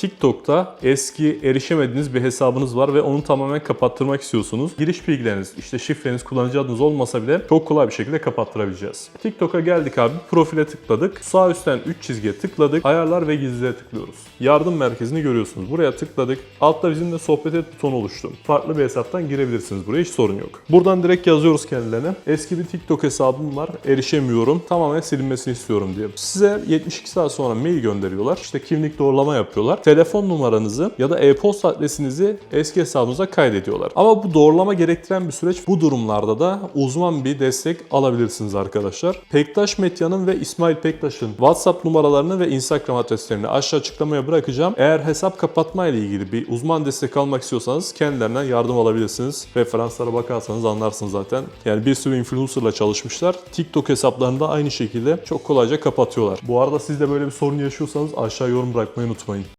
TikTok'ta eski erişemediğiniz bir hesabınız var ve onu tamamen kapattırmak istiyorsunuz. Giriş bilgileriniz, işte şifreniz, kullanıcı adınız olmasa bile çok kolay bir şekilde kapattırabileceğiz. TikTok'a geldik abi. Profile tıkladık. Sağ üstten 3 çizgiye tıkladık. Ayarlar ve gizliye tıklıyoruz. Yardım merkezini görüyorsunuz. Buraya tıkladık. Altta bizimle sohbet et butonu oluştu. Farklı bir hesaptan girebilirsiniz buraya. Hiç sorun yok. Buradan direkt yazıyoruz kendilerine. Eski bir TikTok hesabım var. Erişemiyorum. Tamamen silinmesini istiyorum diye. Size 72 saat sonra mail gönderiyorlar. İşte kimlik doğrulama yapıyorlar. Telefon numaranızı ya da e-posta adresinizi eski hesabınıza kaydediyorlar. Ama bu doğrulama gerektiren bir süreç. Bu durumlarda da uzman bir destek alabilirsiniz arkadaşlar. Pektaş Medya'nın ve İsmail Pektaş'ın WhatsApp numaralarını ve Instagram adreslerini aşağı açıklamaya bırakacağım. Eğer hesap kapatma ile ilgili bir uzman destek almak istiyorsanız kendilerinden yardım alabilirsiniz. Referanslara bakarsanız anlarsınız zaten. Yani bir sürü influencerla çalışmışlar. TikTok hesaplarını da aynı şekilde çok kolayca kapatıyorlar. Bu arada siz de böyle bir sorun yaşıyorsanız aşağı yorum bırakmayı unutmayın.